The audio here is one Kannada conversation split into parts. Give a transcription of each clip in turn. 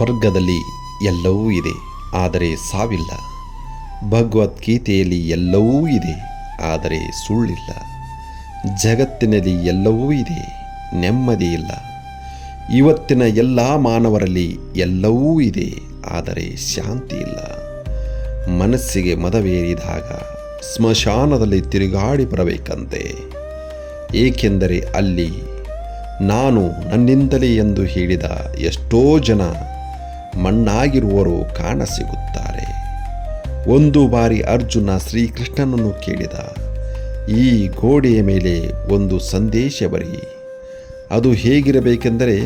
ಸ್ವರ್ಗದಲ್ಲಿ ಎಲ್ಲವೂ ಇದೆ, ಆದರೆ ಸಾವಿಲ್ಲ. ಭಗವದ್ಗೀತೆಯಲ್ಲಿ ಎಲ್ಲವೂ ಇದೆ, ಆದರೆ ಸುಳ್ಳಿಲ್ಲ. ಜಗತ್ತಿನಲ್ಲಿ ಎಲ್ಲವೂ ಇದೆ, ನೆಮ್ಮದಿ ಇಲ್ಲ. ಇವತ್ತಿನ ಎಲ್ಲ ಮಾನವರಲ್ಲಿ ಎಲ್ಲವೂ ಇದೆ, ಆದರೆ ಶಾಂತಿ ಇಲ್ಲ. ಮನಸ್ಸಿಗೆ ಮದವೇರಿದಾಗ ಸ್ಮಶಾನದಲ್ಲಿ ತಿರುಗಾಡಿ ಬರಬೇಕಂತೆ. ಏಕೆಂದರೆ ಅಲ್ಲಿ ನಾನು ನನ್ನಿಂದಲೇ ಎಂದು ಹೇಳಿದ ಎಷ್ಟೋ ಜನ ಮಣ್ಣಾಗಿರುವರು ಕಾಣಸಿಗುತ್ತಾರೆ. ಒಂದು ಬಾರಿ ಅರ್ಜುನ ಶ್ರೀಕೃಷ್ಣನನ್ನು ಕೇಳಿದ, ಈ ಗೋಡೆಯ ಮೇಲೆ ಒಂದು ಸಂದೇಶ ಬರಿ ಅದು ಹೇಗಿರಬೇಕೆಂದರೆ,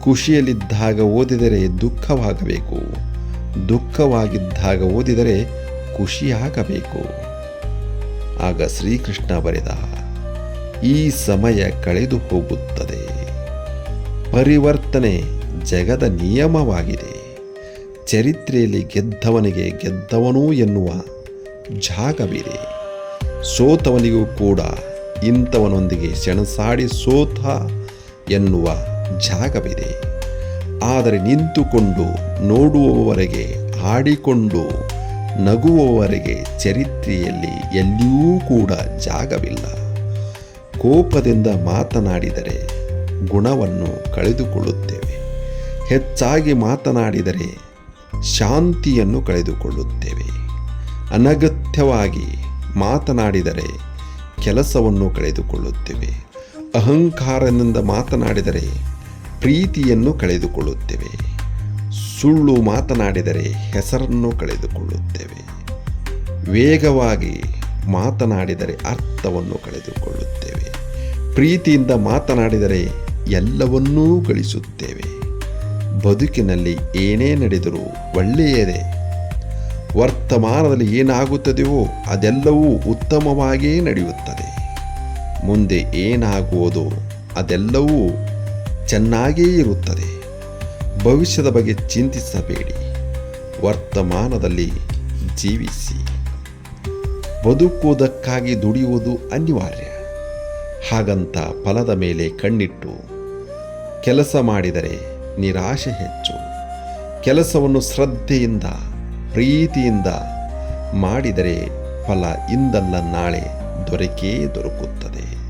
ಖುಷಿಯಲ್ಲಿದ್ದಾಗ ಓದಿದರೆ ದುಃಖವಾಗಬೇಕು. ದುಃಖವಾಗಿದ್ದಾಗ ಓದಿದರೆ ಖುಷಿಯಾಗಬೇಕು. ಆಗ ಶ್ರೀಕೃಷ್ಣ ಬರೆದ, ಈ ಸಮಯ ಕಳೆದು ಹೋಗುತ್ತದೆ ಪರಿವರ್ತನೆ ಜಗದ ನಿಯಮವಾಗಿದೆ. ಚರಿತ್ರೆಯಲ್ಲಿ ಗೆದ್ದವನಿಗೆ ಗೆದ್ದವನು ಎನ್ನುವ ಜಾಗವಿದೆ. ಸೋತವನಿಗೂ ಕೂಡ ಇಂಥವನೊಂದಿಗೆ ಸೆಣಸಾಡಿ ಸೋತ ಎನ್ನುವ ಜಾಗವಿದೆ. ಆದರೆ ನಿಂತುಕೊಂಡು ನೋಡುವವರೆಗೆ, ಹಾಡಿಕೊಂಡು ನಗುವವರೆಗೆ ಚರಿತ್ರೆಯಲ್ಲಿ ಎಲ್ಲಿಯೂ ಕೂಡ ಜಾಗವಿಲ್ಲ. ಕೋಪದಿಂದ ಮಾತನಾಡಿದರೆ ಗುಣವನ್ನು ಕಳೆದುಕೊಳ್ಳುತ್ತೇವೆ. ಹೆಚ್ಚಾಗಿ ಮಾತನಾಡಿದರೆ ಶಾಂತಿಯನ್ನು ಕಳೆದುಕೊಳ್ಳುತ್ತೇವೆ. ಅನಗತ್ಯವಾಗಿ ಮಾತನಾಡಿದರೆ ಕೆಲಸವನ್ನು ಕಳೆದುಕೊಳ್ಳುತ್ತೇವೆ. ಅಹಂಕಾರದಿಂದ ಮಾತನಾಡಿದರೆ ಪ್ರೀತಿಯನ್ನು ಕಳೆದುಕೊಳ್ಳುತ್ತೇವೆ. ಸುಳ್ಳು ಮಾತನಾಡಿದರೆ ಹೆಸರನ್ನು ಕಳೆದುಕೊಳ್ಳುತ್ತೇವೆ. ವೇಗವಾಗಿ ಮಾತನಾಡಿದರೆ ಅರ್ಥವನ್ನು ಕಳೆದುಕೊಳ್ಳುತ್ತೇವೆ. ಪ್ರೀತಿಯಿಂದ ಮಾತನಾಡಿದರೆ ಎಲ್ಲವನ್ನೂ ಗಳಿಸುತ್ತೇವೆ. ಬದುಕಿನಲ್ಲಿ ಏನೇ ನಡೆದರೂ ಒಳ್ಳೆಯದೇ. ವರ್ತಮಾನದಲ್ಲಿ ಏನಾಗುತ್ತದೆಯೋ ಅದೆಲ್ಲವೂ ಉತ್ತಮವಾಗಿಯೇ ನಡೆಯುತ್ತದೆ. ಮುಂದೆ ಏನಾಗುವುದೋ ಅದೆಲ್ಲವೂ ಚೆನ್ನಾಗೇ ಇರುತ್ತದೆ. ಭವಿಷ್ಯದ ಬಗ್ಗೆ ಚಿಂತಿಸಬೇಡಿ. ವರ್ತಮಾನದಲ್ಲಿ ಜೀವಿಸಿ. ಬದುಕುವುದಕ್ಕಾಗಿ ದುಡಿಯುವುದು ಅನಿವಾರ್ಯ. ಹಾಗಂತ ಫಲದ ಮೇಲೆ ಕಣ್ಣಿಟ್ಟು ಕೆಲಸ ಮಾಡಿದರೆ ನಿರಾಶೆ ಹೆಚ್ಚು. ಕೆಲಸವನ್ನು ಶ್ರದ್ಧೆಯಿಂದ, ಪ್ರೀತಿಯಿಂದ ಮಾಡಿದರೆ ಫಲ ಇಂದಲ್ಲ ನಾಳೆ ದೊರಕೇ ದೊರಕುತ್ತದೆ.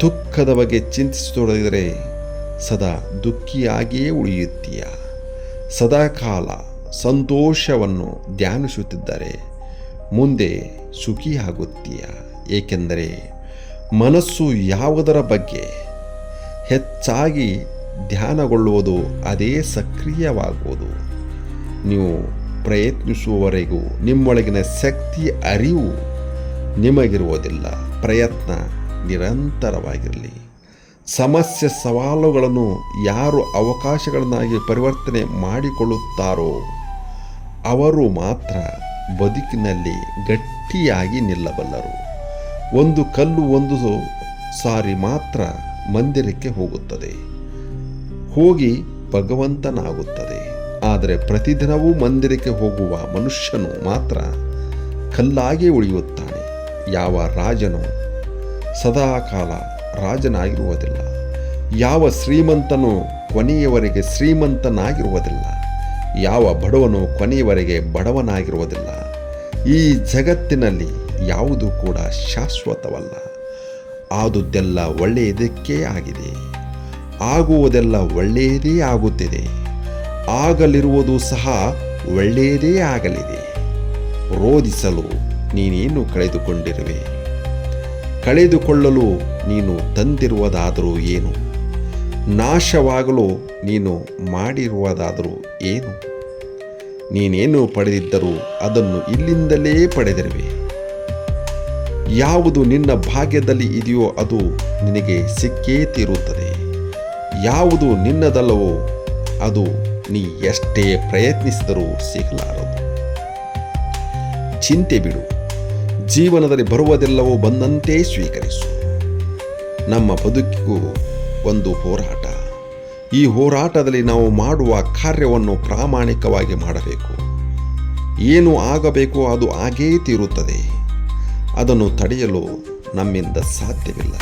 ದುಃಖದ ಬಗ್ಗೆ ಚಿಂತಿಸತೊಡಗಿದರೆ ಸದಾ ದುಃಖಿಯಾಗಿಯೇ ಉಳಿಯುತ್ತೀಯ. ಸದಾಕಾಲ ಸಂತೋಷವನ್ನು ಧ್ಯಾನಿಸುತ್ತಿದ್ದರೆ ಮುಂದೆ ಸುಖಿಯಾಗುತ್ತೀಯ. ಏಕೆಂದರೆ ಮನಸ್ಸು ಯಾವುದರ ಬಗ್ಗೆ ಹೆಚ್ಚಾಗಿ ಧ್ಯಾನಗೊಳ್ಳುವುದು ಅದೇ ಸಕ್ರಿಯವಾಗುವುದು. ನೀವು ಪ್ರಯತ್ನಿಸುವವರೆಗೂ ನಿಮ್ಮೊಳಗಿನ ಶಕ್ತಿ ಅರಿವು ನಿಮಗಿರುವುದಿಲ್ಲ. ಪ್ರಯತ್ನ ನಿರಂತರವಾಗಿರಲಿ. ಸಮಸ್ಯೆ ಸವಾಲುಗಳನ್ನು ಯಾರು ಅವಕಾಶಗಳನ್ನಾಗಿ ಪರಿವರ್ತನೆ ಮಾಡಿಕೊಳ್ಳುತ್ತಾರೋ ಅವರು ಮಾತ್ರ ಬದುಕಿನಲ್ಲಿ ಗಟ್ಟಿಯಾಗಿ ನಿಲ್ಲಬಲ್ಲರು. ಒಂದು ಕಲ್ಲು ಒಂದು ಸಾರಿ ಮಾತ್ರ ಮಂದಿರಕ್ಕೆ ಹೋಗುತ್ತದೆ. ಹೋಗಿ ಭಗವಂತನಾಗುತ್ತದೆ. ಆದರೆ ಪ್ರತಿದಿನವೂ ಮಂದಿರಕ್ಕೆ ಹೋಗುವ ಮನುಷ್ಯನು ಮಾತ್ರ ಕಲ್ಲಾಗಿ ಉಳಿಯುತ್ತಾನೆ. ಯಾವ ರಾಜನು ಸದಾಕಾಲ ರಾಜನಾಗಿರುವುದಿಲ್ಲ. ಯಾವ ಶ್ರೀಮಂತನು ಕೊನೆಯವರೆಗೆ ಶ್ರೀಮಂತನಾಗಿರುವುದಿಲ್ಲ. ಯಾವ ಬಡವನು ಕೊನೆಯವರೆಗೆ ಬಡವನಾಗಿರುವುದಿಲ್ಲ. ಈ ಜಗತ್ತಿನಲ್ಲಿ ಯಾವುದು ಕೂಡ ಶಾಶ್ವತವಲ್ಲ. ಆದುದೆಲ್ಲ ಒಳ್ಳೆಯದಕ್ಕೇ ಆಗಿದೆ. ಆಗುವುದೆಲ್ಲ ಒಳ್ಳೆಯದೇ ಆಗುತ್ತಿದೆ. ಆಗಲಿರುವುದು ಸಹ ಒಳ್ಳೆಯದೇ ಆಗಲಿದೆ. ರೋಧಿಸಲು ನೀನೇನು ಕಳೆದುಕೊಂಡಿರುವೆ? ಕಳೆದುಕೊಳ್ಳಲು ನೀನು ತಂದಿರುವುದಾದರೂ ಏನು? ನಾಶವಾಗಲು ನೀನು ಮಾಡಿರುವುದಾದರೂ ಏನು? ನೀನೇನು ಪಡೆದಿದ್ದರೂ ಅದನ್ನು ಇಲ್ಲಿಂದಲೇ ಪಡೆದಿರುವೆ. ಯಾವುದು ನಿನ್ನ ಭಾಗ್ಯದಲ್ಲಿ ಇದೆಯೋ ಅದು ನಿನಗೆ ಸಿಕ್ಕೇ ತೀರುತ್ತದೆ. ಯಾವುದು ನಿನ್ನದಲ್ಲವೋ ಅದು ನೀ ಎಷ್ಟೇ ಪ್ರಯತ್ನಿಸಿದರೂ ಸಿಗಲಾರದು. ಚಿಂತೆ ಬಿಡು. ಜೀವನದಲ್ಲಿ ಬರುವುದೆಲ್ಲವೂ ಬಂದಂತೆ ಸ್ವೀಕರಿಸು. ನಮ್ಮ ಬದುಕಿಗೂ ಒಂದು ಹೋರಾಟ. ಈ ಹೋರಾಟದಲ್ಲಿ ನಾವು ಮಾಡುವ ಕಾರ್ಯವನ್ನು ಪ್ರಾಮಾಣಿಕವಾಗಿ ಮಾಡಬೇಕು. ಏನು ಆಗಬೇಕು ಅದು ಆಗೇ ತೀರುತ್ತದೆ. ಅದನ್ನು ತಡೆಯಲು ನಮ್ಮಿಂದ ಸಾಧ್ಯವಿಲ್ಲ.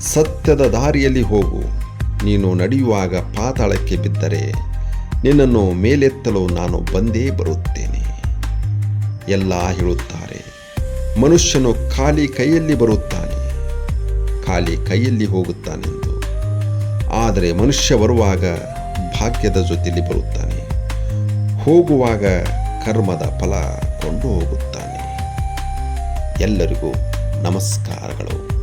ಸತ್ಯದ ದಾರಿಯಲ್ಲಿ ಹೋಗು. ನೀನು ನಡೆಯುವಾಗ ಪಾತಾಳಕ್ಕೆ ಬಿದ್ದರೆ ನಿನ್ನನ್ನು ಮೇಲೆತ್ತಲು ನಾನು ಬಂದೇ ಬರುತ್ತೇನೆ. ಎಲ್ಲ ಹೇಳುತ್ತಾರೆ, ಮನುಷ್ಯನು ಖಾಲಿ ಕೈಯಲ್ಲಿ ಬರುತ್ತಾನೆ, ಖಾಲಿ ಕೈಯಲ್ಲಿ ಹೋಗುತ್ತಾನೆಂದು. ಆದರೆ ಮನುಷ್ಯ ಬರುವಾಗ ಭಾಗ್ಯದ ಜೊತೆಯಲ್ಲಿ ಬರುತ್ತಾನೆ, ಹೋಗುವಾಗ ಕರ್ಮದ ಫಲ ಕೊಂಡು ಹೋಗುತ್ತಾನೆ ಎಲ್ಲರಿಗೂ ನಮಸ್ಕಾರಗಳು.